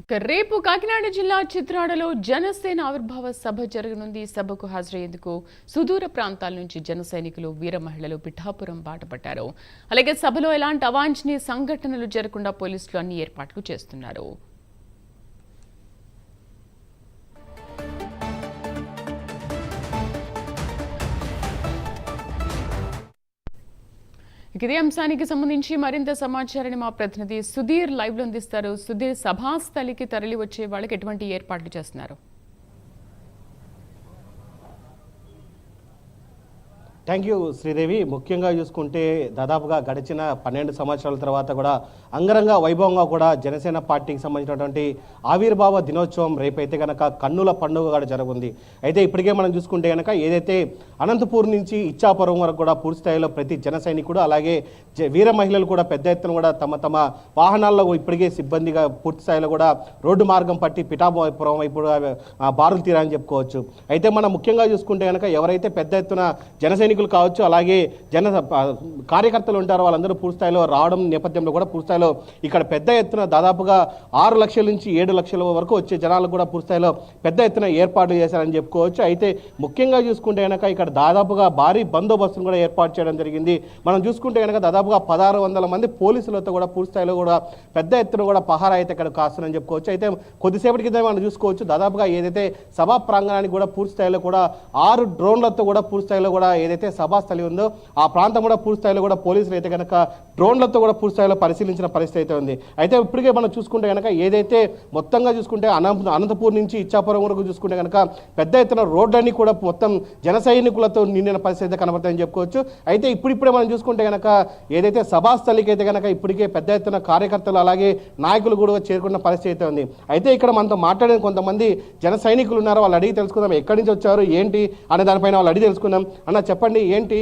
ఇక రేపు కాకినాడ జిల్లా చిత్రాడలో జనసేన ఆవిర్భావ సభ జరగనుంది. సభకు హాజరయ్యేందుకు సుదూర ప్రాంతాల నుంచి జన సైనికులు వీర మహిళలు పిఠాపురం బాటపట్టారు అలాగే సభలో ఎలాంటి అవాంఛనీయ సంఘటనలు జరగకుండా పోలీసులు అన్ని ఏర్పాట్లు చేస్తున్నారు. ఇదే అంశానికి సంబంధించి మరింత సమాచారాన్ని మా ప్రతినిధి సుధీర్ లైవ్లో అందిస్తారు. సుధీర్ సభాస్థలికి తరలి వచ్చే వాళ్ళకి ఎటువంటి ఏర్పాట్లు చేస్తున్నారు? Thank you Sridevi. ముఖ్యంగా చూసుకుంటే దాదాపుగా గడిచిన పన్నెండు సంవత్సరాల తర్వాత కూడా అంగరంగ వైభవంగా కూడా జనసేన పార్టీకి సంబంధించినటువంటి ఆవిర్భావ దినోత్సవం రేపైతే కనుక కన్నుల పండుగ కూడా జరుగుంది అయితే ఇప్పటికే మనం చూసుకుంటే కనుక ఏదైతే అనంతపూర్ నుంచి ఇచ్చాపురం వరకు కూడా పూర్తి స్థాయిలో ప్రతి జన సైనికుడు అలాగే జ- వీర మహిళలు కూడా పెద్ద ఎత్తున కూడా తమ తమ వాహనాల్లో ఇప్పటికే సిబ్బందిగా పూర్తి స్థాయిలో కూడా రోడ్డు మార్గం పట్టి పిఠాపురం వైపు బారులు తీరాలని చెప్పుకోవచ్చు. అయితే మనం ముఖ్యంగా చూసుకుంటే కనుక ఎవరైతే పెద్ద ఎత్తున జన సైనికులు కావచ్చు అలాగే జన కార్యకర్తలు ఉంటారు వాళ్ళందరూ పూర్తి స్థాయిలో రావడం నేపథ్యంలో కూడా పూర్తి స్థాయిలో ఇక్కడ పెద్ద ఎత్తున దాదాపుగా ఆరు లక్షల నుంచి ఏడు లక్షల వరకు వచ్చే జనాలు కూడా పూర్తి స్థాయిలో పెద్ద ఎత్తున ఏర్పాట్లు చేశారని చెప్పుకోవచ్చు. అయితే ముఖ్యంగా చూసుకుంటే కనుక ఇక్కడ దాదాపుగా భారీ బందోబస్తును కూడా ఏర్పాటు చేయడం జరిగింది. మనం చూసుకుంటే కనుక దాదాపుగా పదహారు వందల మంది పోలీసులతో కూడా పూర్తి స్థాయిలో కూడా పెద్ద ఎత్తున కూడా పహారా అయితే ఇక్కడ కాస్తుందని చెప్పుకోవచ్చు. అయితే కొద్దిసేపటి కింద మనం చూసుకోవచ్చు దాదాపుగా ఏదైతే సభా ప్రాంగణానికి కూడా పూర్తి స్థాయిలో కూడా ఆరు డ్రోన్లతో కూడా పూర్తి స్థాయిలో కూడా ఏదైతే సభా స్థలి ఉందో ఆ ప్రాంతం కూడా పూర్తి స్థాయిలో కూడా పోలీసులు అయితే కనుక డ్రోన్లతో కూడా పూర్తి స్థాయిలో పరిశీలించిన పరిస్థితి అయితే ఉంది. అయితే ఇప్పటికే మనం చూసుకుంటే కనుక ఏదైతే మొత్తంగా చూసుకుంటే అనంత అనంతపూర్ నుంచి ఇచ్చాపురం వరకు చూసుకుంటే కనుక పెద్ద ఎత్తున రోడ్లన్నీ కూడా మొత్తం జన సైనికులతో నిండిన పరిస్థితి అయితే కనబడుతుందని చెప్పుకోవచ్చు. అయితే ఇప్పుడిప్పుడే మనం చూసుకుంటే కనుక ఏదైతే సభాస్థలికి అయితే కనుక ఇప్పటికే పెద్ద ఎత్తున కార్యకర్తలు అలాగే నాయకులు కూడా చేరుకున్న పరిస్థితి అయితే ఉంది. అయితే ఇక్కడ మనతో మాట్లాడిన కొంతమంది జన సైనికులు ఉన్నారు వాళ్ళు అడిగి తెలుసుకుందాం. ఎక్కడి నుంచి వచ్చారు? ఏంటి? అనే దానిపైన వాళ్ళు అడిగి తెలుసుకుందాం. అన్న చెప్పండి. ఏంటి?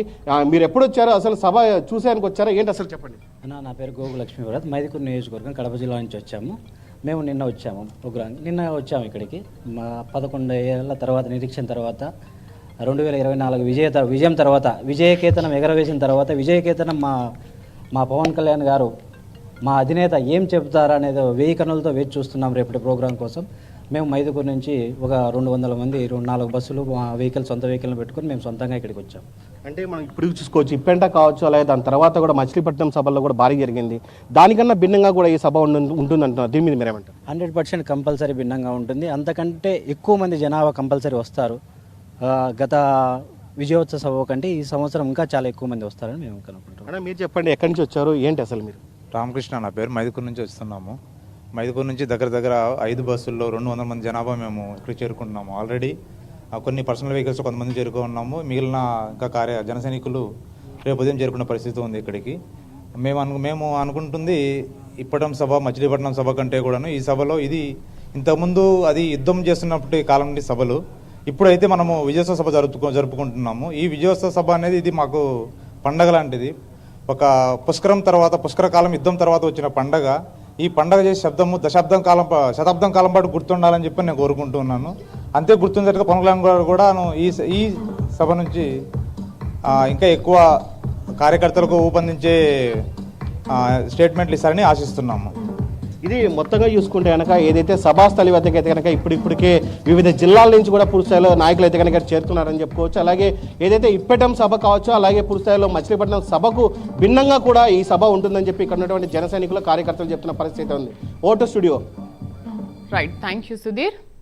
మీరు ఎప్పుడు వచ్చారో? అసలు సభ చూసేందుకు వచ్చారా? ఏంటి అసలు చెప్పండి? అన్న నా పేరు గోగు లక్ష్మీవరత్ మైదికూరు నియోజకవర్గం కడప జిల్లా నుంచి వచ్చాము. మేము నిన్న వచ్చాము ప్రోగ్రామ్ నిన్న వచ్చాము ఇక్కడికి. మా పదకొండు ఏళ్ళ తర్వాత నిరీక్షణ తర్వాత రెండు వేల ఇరవై నాలుగు విజయ విజయం తర్వాత విజయకేతనం ఎగరవేసిన తర్వాత విజయకేతనం మా మా పవన్ కళ్యాణ్ గారు మా అధినేత ఏం చెబుతారా అనేది వెయ్యి కన్నులతో వేచి చూస్తున్నాం రేపటి ప్రోగ్రాం కోసం. మేము మైదుకూరు నుంచి ఒక రెండు వందల మంది రెండు నాలుగు బస్సులు మా వెహికల్ సొంత వెహికల్ పెట్టుకొని మేము సొంతంగా ఇక్కడికి వచ్చాము అంటే మనం ఇప్పుడు చూసుకోవచ్చు ఇప్పెంట కావచ్చు అలాగే దాని తర్వాత కూడా మచిలీపట్నం సభల్లో కూడా భారీ జరిగింది. దానికన్నా భిన్నంగా కూడా ఈ సభ ఉండు- ఉంటుందంటున్నారు. దీని మీద మీరేమంటారు? హండ్రెడ్ పర్సెంట్ కంపల్సరీ భిన్నంగా ఉంటుంది. అంతకంటే ఎక్కువ మంది జనాభా కంపల్సరీ వస్తారు. గత విజయోత్సవ సభ కంటే ఈ సంవత్సరం ఇంకా చాలా ఎక్కువ మంది వస్తారని మేము కనుక్కుంటాం అన్న మీరు చెప్పండి ఎక్కడి నుంచి వచ్చారు? ఏంటి అసలు మీరు? రామకృష్ణ నా పేరు మైదుకూరు నుంచి వస్తున్నాము. మైదుకూరు నుంచి దగ్గర దగ్గర ఐదు బస్సుల్లో రెండు వందల మంది జనాభా మేము ఇక్కడ చేరుకుంటున్నాము. ఆల్రెడీ ఆ, కొన్ని పర్సనల్ వెహికల్స్ కొంతమంది చేరుకున్నాము మిగిలిన ఇంకా కార్య జన సైనికులు రేపు ఉదయం చేరుకున్న పరిస్థితి ఉంది ఇక్కడికి. మేము అను మేము అనుకుంటుంది ఇప్పటం సభ మచిలీపట్నం సభ కంటే కూడాను ఈ సభలో ఇది ఇంతకుముందు అది యుద్ధం చేస్తున్నప్పటి కాలం నుండి సభలు. ఇప్పుడైతే మనము విజయోత్సవ సభ జరుపుకు జరుపుకుంటున్నాము. ఈ విజయోత్సవ సభ అనేది ఇది మాకు పండగ లాంటిది. ఒక పుష్కరం తర్వాత పుష్కర కాలం యుద్ధం తర్వాత వచ్చిన పండగ. ఈ పండగ చేసే శబ్దము దశాబ్దం కాలం శతాబ్దం కాలం పాటు గుర్తుండాలని చెప్పి నేను కోరుకుంటున్నాను అంతే గుర్తుండేట్టుగా పవన్ కళ్యాణ్ గారు కూడా ఈ స- ఈ సభ నుంచి ఇంకా ఎక్కువ కార్యకర్తలకు ఊపందించే స్టేట్మెంట్లు ఇస్తారని ఆశిస్తున్నాము. ఇది మొత్తంగా చూసుకుంటే కనుక ఏదైతే సభాస్థలి వద్దకు అయితే కనుక ఇప్పుడిప్పటికే వివిధ జిల్లాల నుంచి కూడా పూర్తిస్థాయిలో నాయకులు అయితే కనుక చేరుతున్నారని చెప్పుకోవచ్చు. అలాగే ఏదైతే ఇప్పటం సభ కావచ్చు అలాగే పూర్తిస్థాయిలో మచిలీపట్నం సభకు భిన్నంగా కూడా ఈ సభ ఉంటుందని చెప్పి ఇక్కడ ఉన్నటువంటి జన సైనికులు కార్యకర్తలు చెప్తున్న పరిస్థితి ఉంది. Vote studio. Right thank you Sudheer